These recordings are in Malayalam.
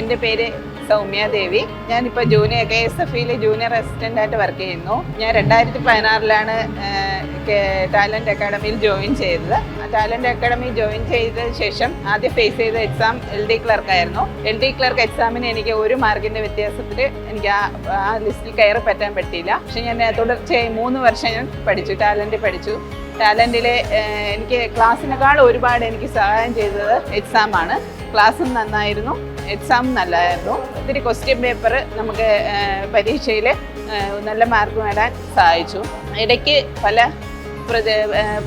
എന്റെ പേര് സൗമ്യ ദേവി. ഞാനിപ്പോൾ ജൂനിയർ കെ എസ് എഫ് ഇയിലെ ജൂനിയർ അസിസ്റ്റന്റ് ആയിട്ട് വർക്ക് ചെയ്യുന്നു. ഞാൻ രണ്ടായിരത്തി പതിനാറിലാണ് ടാലന്റ് അക്കാഡമിയിൽ ജോയിൻ ചെയ്തത്. ടാലന്റ് അക്കാഡമി ജോയിൻ ചെയ്ത ശേഷം ആദ്യം ഫേസ് ചെയ്ത എക്സാം എൽ ഡി ക്ലർക്കായിരുന്നു എൽ ഡി ക്ലർക്ക് എക്സാമിന് എനിക്ക് ഒരു മാർക്കിന്റെ വ്യത്യാസത്തിൽ എനിക്ക് ആ ലിസ്റ്റിൽ കയറി പറ്റാൻ പറ്റിയില്ല. പക്ഷെ ഞാൻ തുടർച്ചയായി മൂന്ന് വർഷം ഞാൻ പഠിച്ചു ടാലന്റ് പഠിച്ചു. ടാലന്റിലെ എനിക്ക് ക്ലാസ്സിനേക്കാൾ ഒരുപാട് എനിക്ക് സഹായം ചെയ്തത് എക്സാമാണ് ക്ലാസ്സും നന്നായിരുന്നു. എക്സാം നല്ലതായിരുന്നു. ഒത്തിരി ക്വസ്റ്റ്യൻ പേപ്പർ നമുക്ക് പരീക്ഷയിൽ നല്ല മാർക്ക് നേടാൻ സഹായിച്ചു. ഇടയ്ക്ക് പല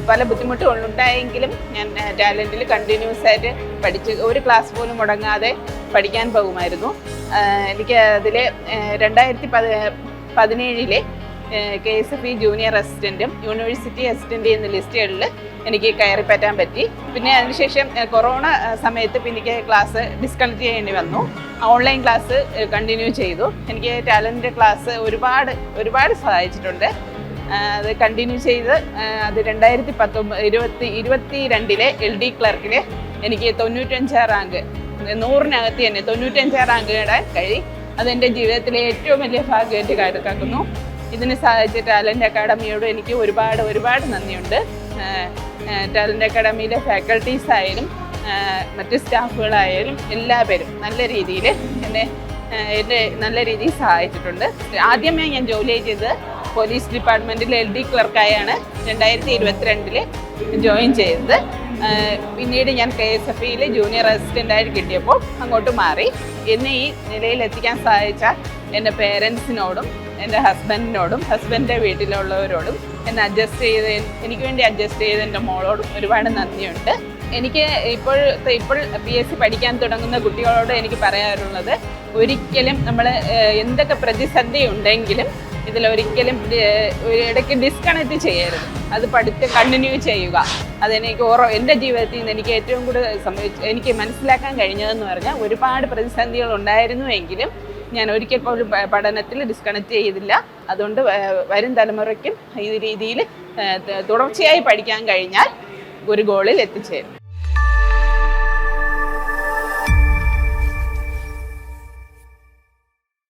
പല ബുദ്ധിമുട്ടുകളുണ്ടായെങ്കിലും ഞാൻ ടാലന്റിൽ കണ്ടിന്യൂസ് ആയിട്ട് പഠിച്ച് ഒരു ക്ലാസ് പോലും മുടങ്ങാതെ പഠിക്കാൻ പോകുമായിരുന്നു. എനിക്ക് അതിൽ രണ്ടായിരത്തി പതി പതിനേഴിലെ K S F E junior അസിസ്റ്റന്റും university assistant എന്ന ലിസ്റ്റുകളിൽ എനിക്ക് കയറി പറ്റാൻ പറ്റി. പിന്നെ അതിനുശേഷം കൊറോണ സമയത്ത് പിന്നെ എനിക്ക് ക്ലാസ് ഡിസ്കണക്ട് ചെയ്യേണ്ടി വന്നു. ഓൺലൈൻ ക്ലാസ് കണ്ടിന്യൂ ചെയ്തു. എനിക്ക് ടാലന്റ് ക്ലാസ് ഒരുപാട് ഒരുപാട് സഹായിച്ചിട്ടുണ്ട്. അത് കണ്ടിന്യൂ ചെയ്ത് അത് രണ്ടായിരത്തി പത്തൊമ്പത് ഇരുപത്തി ഇരുപത്തി രണ്ടിലെ എൽ ഡി ക്ലർക്കിൽ എനിക്ക് തൊണ്ണൂറ്റഞ്ചാം റാങ്ക് നൂറിനകത്ത് തന്നെ തൊണ്ണൂറ്റഞ്ചാം റാങ്ക് നേടാൻ കഴിയും അതെന്റെ ജീവിതത്തിലെ ഏറ്റവും വലിയ ഭാഗ്യമായിട്ട് കണക്കാക്കുന്നു ഇതിന് സഹായിച്ച ടാലന്റ് അക്കാഡമിയോട് എനിക്ക് ഒരുപാട് ഒരുപാട് നന്ദിയുണ്ട്. ടാലന്റ് അക്കാഡമിയിലെ ഫാക്കൽറ്റീസ് ആയാലും മറ്റ് സ്റ്റാഫുകളായാലും എല്ലാവരും നല്ല രീതിയിൽ എന്നെ എന്നെ നല്ല രീതിയിൽ സഹായിച്ചിട്ടുണ്ട്. ആദ്യമേ ഞാൻ ജോലി ചെയ്തത് പോലീസ് ഡിപ്പാർട്ട്മെന്റിൽ എൽ ഡി ക്ലർക്കായാണ്. രണ്ടായിരത്തി ഇരുപത്തിരണ്ടിൽ ജോയിൻ ചെയ്തത്. പിന്നീട് ഞാൻ കെ എസ് എഫ് ഇയിൽ ജൂനിയർ അസിസ്റ്റന്റായിട്ട് കിട്ടിയപ്പോൾ അങ്ങോട്ട് മാറി. എന്നെ ഈ നിലയിൽ എത്തിക്കാൻ സഹായിച്ച എന്റെ പേരൻസിനോടും എന്റെ ഹസ്ബൻഡിനോടും ഹസ്ബൻഡിന്റെ വീട്ടിലുള്ളവരോടും എന്നെ അഡ്ജസ്റ്റ് ചെയ്ത് എനിക്ക് വേണ്ടി അഡ്ജസ്റ്റ് ചെയ്ത് എന്റെ മോളോടും ഒരുപാട് നന്ദിയുണ്ട്. എനിക്ക് ഇപ്പോൾ ഇപ്പോൾ പി എസ് സി പഠിക്കാൻ തുടങ്ങുന്ന കുട്ടികളോട് എനിക്ക് പറയാറുള്ളത് ഒരിക്കലും നമ്മൾ എന്തൊക്കെ പ്രതിസന്ധി ഉണ്ടെങ്കിലും ഇതിലൊരിക്കലും ഇടയ്ക്ക് ഡിസ്കണക്ട് ചെയ്യരുത്. അത് പഠിച്ച് കണ്ടിന്യൂ ചെയ്യുക. അതെനിക്ക് ഓരോ എന്റെ ജീവിതത്തിൽ നിന്ന് എനിക്ക് ഏറ്റവും കൂടുതൽ സംഭവിച്ചു എനിക്ക് മനസ്സിലാക്കാൻ കഴിഞ്ഞതെന്ന് പറഞ്ഞാൽ ഒരുപാട് പ്രതിസന്ധികൾ ഉണ്ടായിരുന്നുവെങ്കിലും ഞാൻ ഒരിക്കൽ പോലും പഠനത്തിൽ ഡിസ്കണക്ട് ചെയ്തില്ല. അതുകൊണ്ട് വരും തലമുറയ്ക്കും ഈ രീതിയിൽ തുടർച്ചയായി പഠിക്കാൻ കഴിഞ്ഞാൽ ഒരു ഗോളിൽ എത്തിച്ചേരും.